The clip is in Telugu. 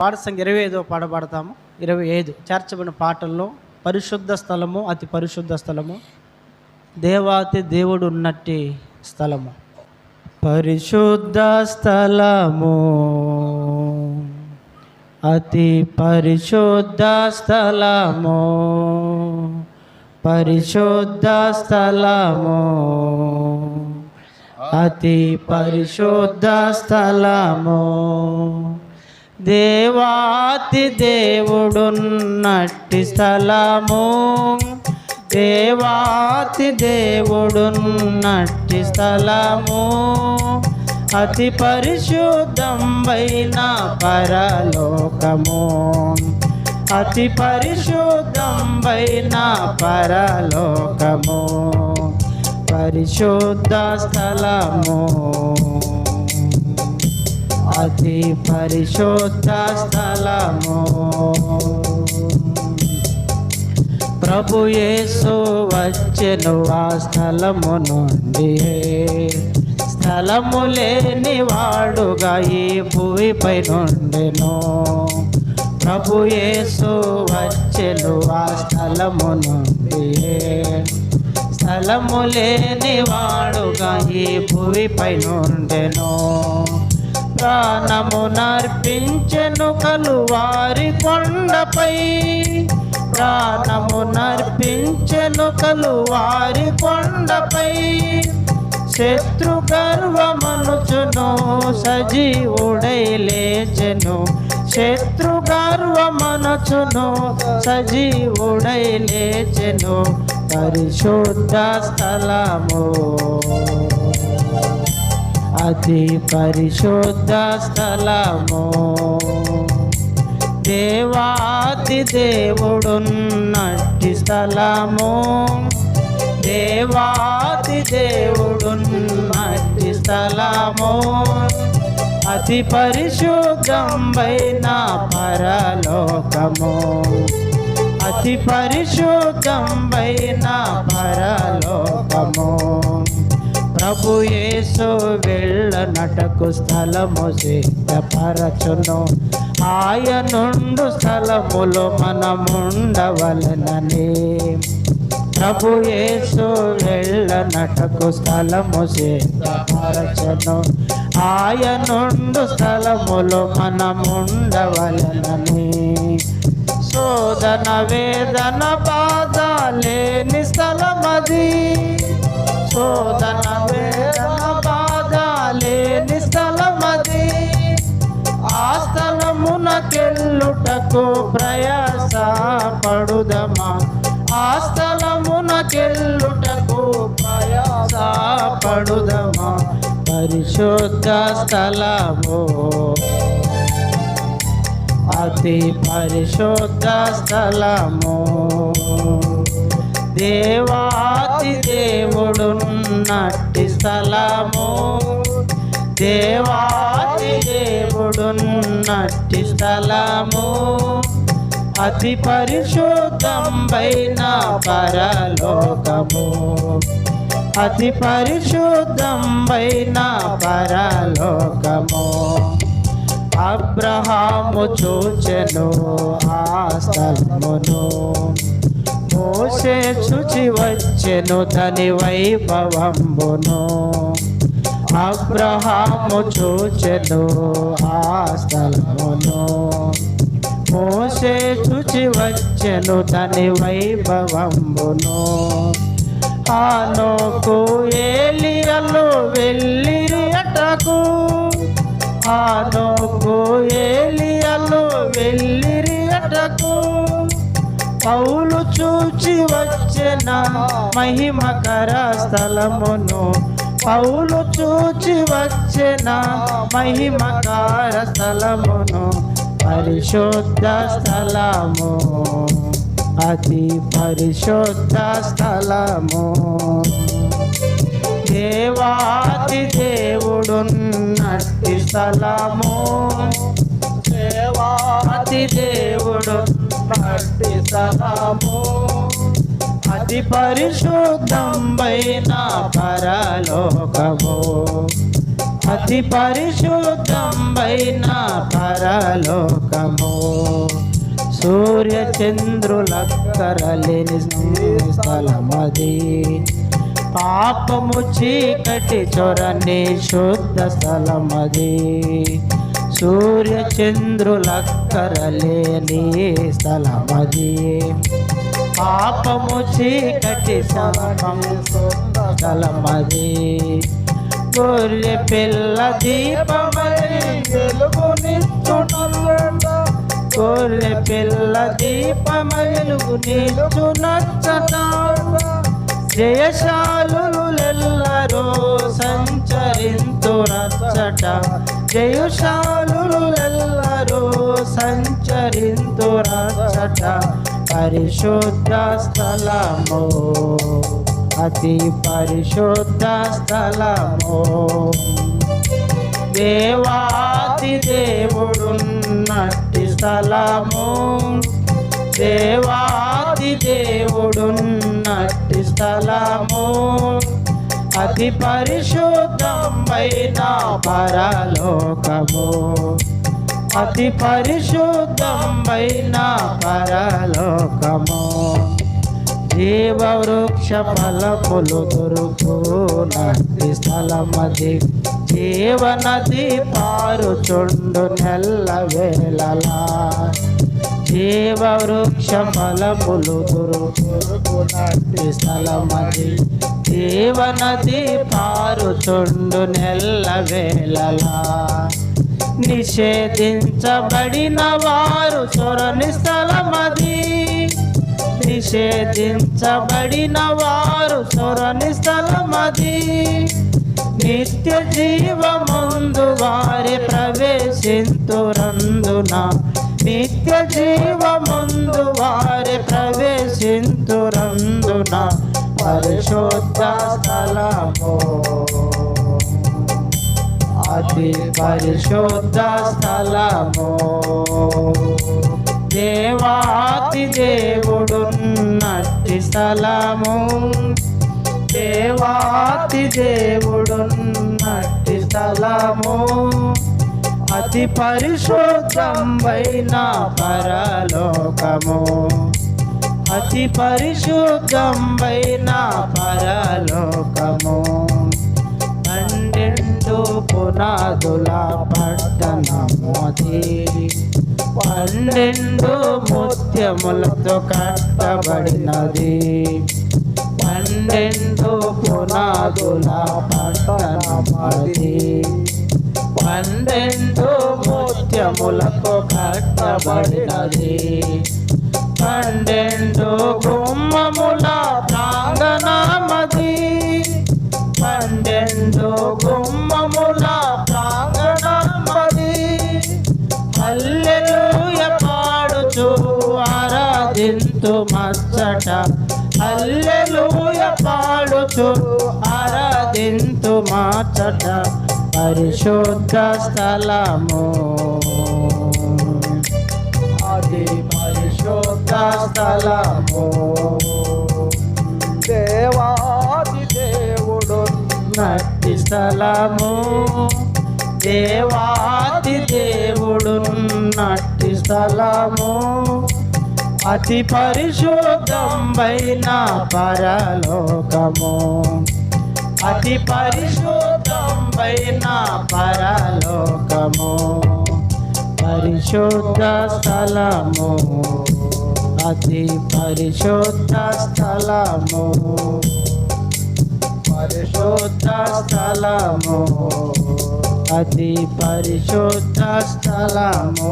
పాట సంఖ్య ఇరవై ఐదో పాట పాడతాము. ఇరవై ఐదు చేర్చబడిన పాటల్లో పరిశుద్ధ స్థలము అతి పరిశుద్ధ స్థలము. దేవాతి దేవుడు ఉన్నట్టి స్థలము. పరిశుద్ధ స్థలము అతి పరిశుద్ధ స్థలము. పరిశుద్ధ స్థలము అతి పరిశుద్ధ స్థలము. దేవాతి దేవుడున్నట్టి స్థలము. దేవాతి దేవుడున్నట్టి స్థలము. అతి పరిశుద్ధంబైన పరలోకము. అతి పరిశుద్ధంబైన పరలోకము. పరిశుద్ధ స్థలము. అతి పరిశుద్ధ స్థలము. ప్రభు యేసు వచ్చెను ఆ స్థలము నుండి. స్థలము లేని వాడుగా ఈ భూమిపై నుండెను ప్రభు యేసు వచ్చెను ఆ స్థలము నుండి. స్థలము లేని వాడుగా ఈ భూమిపై నుండెను ప్రాణము నర్పించెను కలువారి కొండపై. ప్రాణము నర్పించెను కలువారి కొండపై. శత్రు గర్వమనుచును సజీవుడై లేచెను. శత్రు గర్వమనుచును సజీవుడై లేచెను. పరిశుద్ధ స్థలము. అతి పరిశుద్ధ స్థలము. దేవాతి దేవుడున్నట్టి స్థలము. దేవాతి దేవుడున్నట్టి స్థలము. అతి పరిశుద్ధంబైన పరలోకము. అతి పరిశుద్ధంబైన పరలోకము. ప్రభు యేసు వెళ్ళనటకు స్థలము సిద్ధపరచును ఆయనుండు స్థలములో మనముండవలనని. ప్రభు యేసు వెళ్ళనటకు స్థలము సిద్ధపరచును ఆయనుండు స్థలములో మనముండవలనని. శోధన వేదన బాధ లేని స్థలమది. శోధన వేదన బాధ లేని స్థలమది ఆ స్థలమునకెళ్ళుటకు ప్రయాస పడుదమా ఆ స్థలమునకెళ్ళుటకు ప్రయాస పడుదమా పరిశుద్ధ స్థలము. అతి పరిశుద్ధ స్థలము. దేవాతి దేవుడున్నట్టి స్థలము. దేవాతి దేవుడున్నట్టి స్థలము. అతి పరిశుద్ధంబైన పరలోకము. అతి పరిశుద్ధంబైన పరలోకము. అబ్రహాము చూచెను ఆ స్థలమును. మోసే శుచి వచ్చెను ధని వైభవంబును అబ్రహాము చూచెను ఆ స్థలమును మోసే శుచి వచ్చెను ధని వైభవంబును ఆనోకు ఏలియలు వెళ్ళిరి అటకు. ఆనోకు ఏలియలు వెళ్ళిరి పౌలు చూచి వచ్చిన మహిమకర స్థలమును. పౌలు చూచి వచ్చిన మహిమకర స్థలమును. పరిశుద్ధ స్థలము అతి పరిశుద్ధ స్థలము. దేవాతి దేవుడున్నట్టి స్థలము సహము అతి పరిశుద్ధంబైన పరలోకము. అతి పరిశుద్ధంబైన పరలోకము. సూర్య చంద్రులక్కరలేని స్థలమది. పాపము చీకటి చొరని శుద్ధ స్థలమది. సూర్య చంద్రులక్కరలేని స్థలమది. పాపము చీకటి స్థలమము స్థలమది. గొర్రె పిల్ల దీపమై వెలుగునిచ్చునల్లట గొర్రె పిల్ల దీపమై వెలుగునిచ్చు నచ్చట జయశాలులెల్లరూ సంచరింతు రచ్చట. జయశాలులెల్లరూ సంచరింతు రచ్చట. పరిశుద్ధ స్థలము అతి పరిశుద్ధ స్థలము దేవాతి దేవుడున్నట్టి స్థలము దేవాతి దేవుడున్నట్టి స్థలము అతి పరిశుద్ధమైన పరలోకము. అతి పరిశుద్ధమైన పరలోకము. జీవవృక్ష ఫలములు దొరుకునది స్థలమది. జీవనది పారుచుండు నెల్ల వేళలా. జీవవృక్ష ఫలములు దొరుకునది స్థలమది. జీవనది పారుచుండు నెల్ల వేళలా. నిషేధించబడిన వారు చొరని స్థలమది. నిషేధించబడిన వారు చొరని స్థలమది. నిత్య జీవమందు వారి ప్రవేశింతురందున నిత్య జీవమందు వారి ప్రవేశింతురందున పరిశుద్ధ స్థలము. అతి పరిశుద్ధ స్థలము. దేవాతి దేవుడున్నట్టి స్థలము. దేవాతి దేవుడున్నట్టి స్థలము. అతి పరిశుద్ధమైన పరలోకము. అతి పరిశుద్ధమైన పరలోకము. పన్నెండు పునాదుల పట్టణమోది పన్నెండు ముత్యములతో కట్టబడినది. పన్నెండు పునాదుల పట్టణ ముత్యములతో కట్టబడినది. పన్నెండు గుమ్మముల ప్రాంగణమది. పన్నెండు గుమ్మముల ప్రాంగణమది. హల్లెలూయ పాడుచు ఆరాధింతు మచ్చట. హల్లెలూయ పాడుచు ఆరాధింతు మార్చట పరిశుద్ధ స్థలము అది పరిశుద్ధ స్థలము దేవాది దేవుడు నట్టి స్థలము. దేవాది దేవుడు నట్టి స్థలము. అతి పరిశుద్ధం పైన పరలోకము. అతి పరిశుద్ధ పైన పరలోకము పరిశుద్ధ స్థలము అతి పరిశుద్ధ స్థలము పరిశుద్ధ స్థలము అతి పరిశుద్ధ స్థలము.